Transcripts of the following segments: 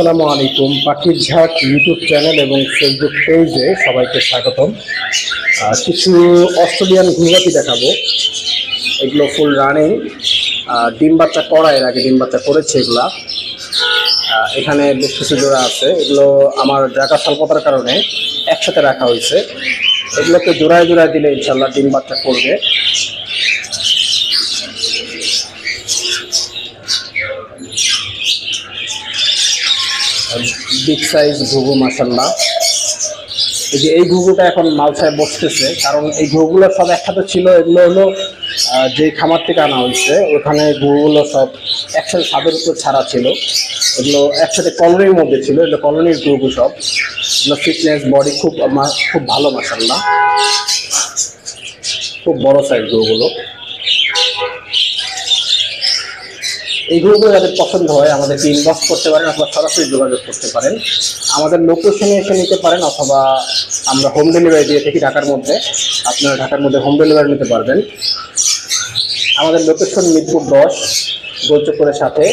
আসসালামু আলাইকুম। পাখির ঝাঁক ইউটিউব চ্যানেল এবং ফেসবুক পেজে সবাইকে স্বাগতম। কিছু অস্ট্রেলিয়ান ঘুরবাতি দেখাবো। এগুলো ফুল রানিং ডিম বাচ্চা করা, এর আগে ডিম বাচ্চা করেছে এগুলা। এখানে বেশ কিছু জোড়া আছে। এগুলো আমার জায়গা স্বল্পতার কারণে একসাথে রাখা হয়েছে। এগুলোকে জোড়ায় জোড়ায় দিলে ইনশাল্লাহ ডিম বাচ্চা করবে। বিগ সাইজ ঘুঘু মাসাল্লাহ এই যে এই ঘুঘুটা এখন মালসায় বসতেছে, কারণ এই ঘুঘুগুলো সব একসাথে ছিল, এগুলো হলো যে খামার থেকে আনা হয়েছে, ওখানে ঘুঘুগুলো সব একসাথে ছাদের উপর ছাড়া ছিল। এগুলো একসাথে কলোনির মধ্যে ছিল, এগুলো কলোনির ঘুঘু সব। এগুলো ফিটনেস বডি খুব খুব ভালো মাসাল্লাহ খুব বড় সাইজ ঘুঘুগুলো। এই গ্রুপগুলো যাদের পছন্দ হয়, আমাদেরকে ইনবক্স করতে পারেন অথবা সরাসরি যোগাযোগ করতে পারেন। আমাদের লোকেশনে এসে নিতে পারেন অথবা আমরা হোম ডেলিভারি দিয়ে থাকি ঢাকার মধ্যে। আপনারা ঢাকার মধ্যে হোম ডেলিভারি নিতে পারবেন। আমাদের লোকেশন মিরপুর দশ, গোলচক্করের সাথে।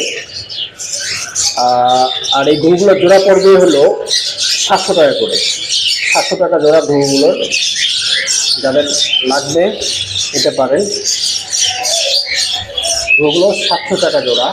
আর এই ঘুমগুলো জোড়া পড়বে হলো সাতশো টাকা করে। সাতশো টাকা জোড়া ঘুমগুলো যাদের লাগবে নিতে পারেন। ওগুলো সাতশো টাকা জোড়া।